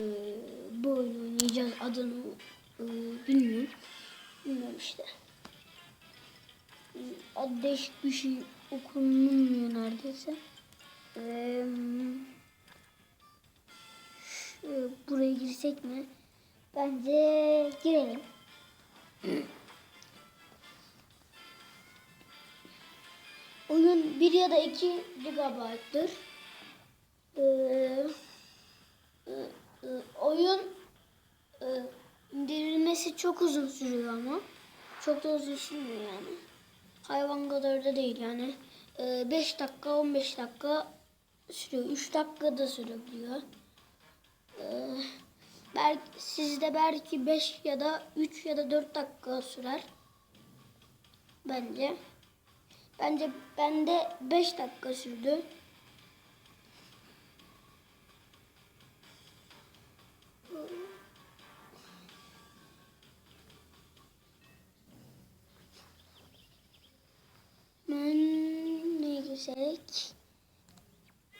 Ee, bu oyunu oynayacağız adını e, bilmiyorum. Bilmiyorum işte. Ee, Adı değişik bir şey okunmuyor neredeyse. Ee, şu, buraya girsek mi? Bence girelim. Oyun 1 ya da 2 GB'dır. Ee, e, e, oyun e, indirilmesi çok uzun sürüyor ama. Çok da uzun sürmüyor yani. Hayvan kadar da değil yani. 5 dakika 15 dakika sürüyor. 3 dakika da sürebiliyor. Ee, belki, sizde belki 5 ya da 3 ya da 4 dakika sürer. Bence. Bence bende 5 dakika sürdü. Ne girsek?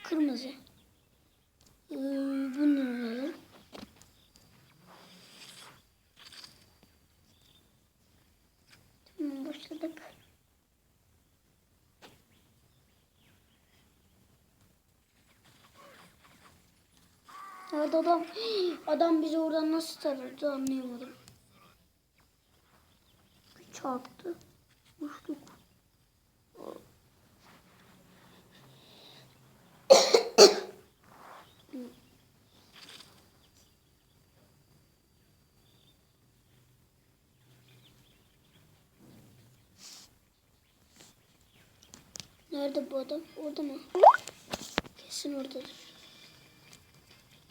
Kırmızı. Ee, bunu alalım. Tamam başladık. Evet adam adam bizi oradan nasıl tarırdı anlayamadım. Çarptı. Uçtuk. Nerede bu adam? Orada mı? Kesin oradadır.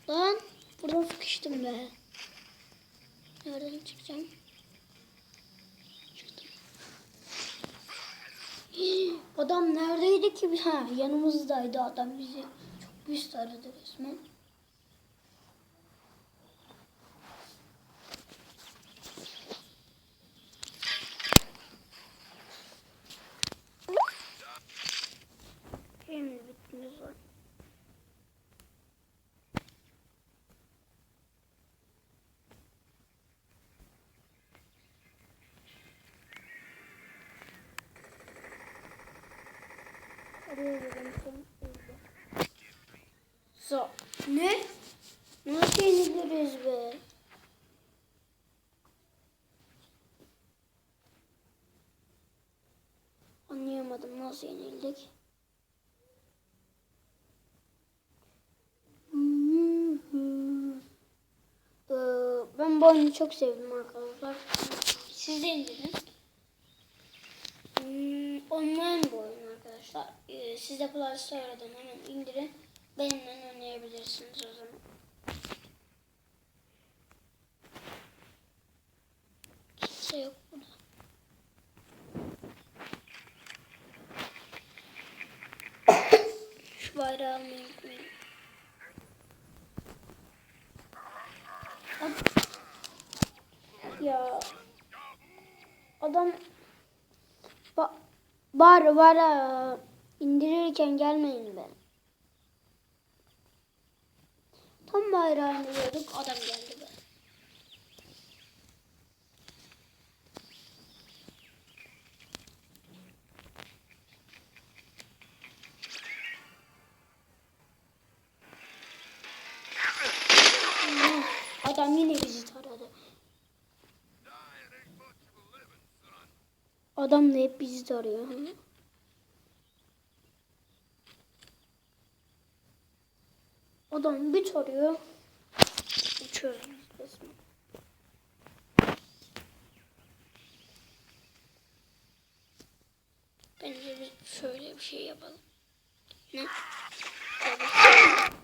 Lan burada sıkıştım be. Nereden çıkacağım? Adam neredeydi ki? Ha yanımızdaydı adam bizi. Çok pis aradı resmen. Gidelim. So. Ne? Nasıl yeniliriz be? Anlayamadım nasıl yenildik. Ee, Bu oyunu çok sevdim arkadaşlar. Siz de indirin. Hmm, Online bu oyun arkadaşlar. Ee, Siz de Play Store'dan hemen indirin. Benimle oynayabilirsiniz o zaman. Kimse yok burada. Şu bayrağı almayı. Ad- Ya adam ba bar bara indirirken gelmeyin be. Tam bayrağı indiriyorduk adam geldi Adam da hep bizi tarıyor. Hı? Adam bir tarıyor. Uçuyoruz resmen. Bence biz şöyle bir şey yapalım. Ne? Tabii.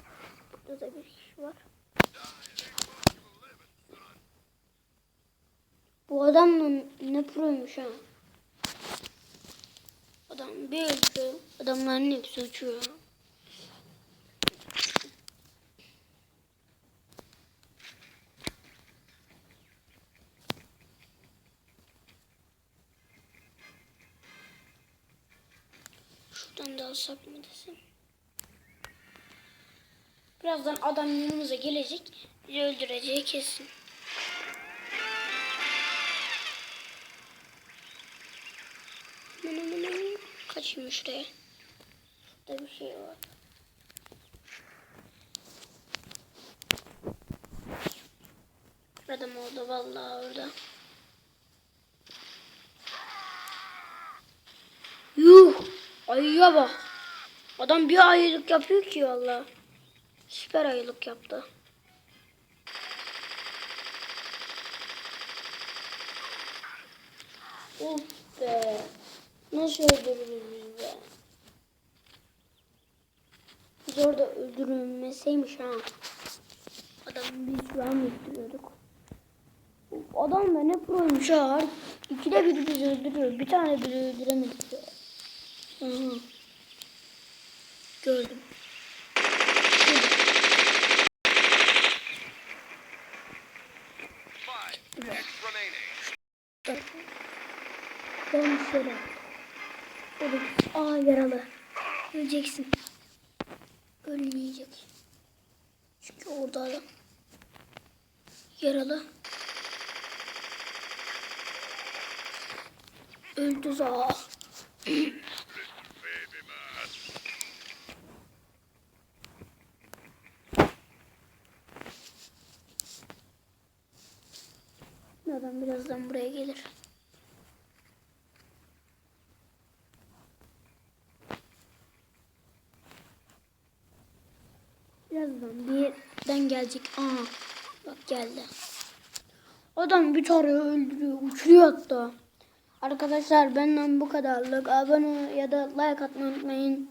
Burada da bir iş var. Bu adam da ne proymuş ha. Adam bir uçuyor. Adamların hepsi uçuyor. Şuradan da alsak mı desem? Birazdan adam yanımıza gelecek. Bizi öldüreceği kesin. Kaçayım şuraya. Şurada bir şey var. Adam oldu vallahi orada. Yuh! Ayıya bak. Adam bir ayılık yapıyor ki valla. Süper ayılık yaptı. Of. Nasıl öldürürüz biz be? Biz orada öldürülmeseymiş ha. Adam biz şu an öldürüyorduk. Adam da ne proymuş ha. İkide bir bizi öldürüyor. Bir tane bile öldüremedik be. Aha. Gördüm. Ben şöyle. Oğlum. Aa yaralı. Öleceksin. Ölmeyecek. Çünkü orada adam. Yaralı. Öldü za. Adam birazdan buraya gelir. Birazdan bir gelecek. Aa, bak geldi. Adam bir tane öldürüyor, uçuruyor hatta. Arkadaşlar benden bu kadarlık. Abone ya da like atmayı unutmayın.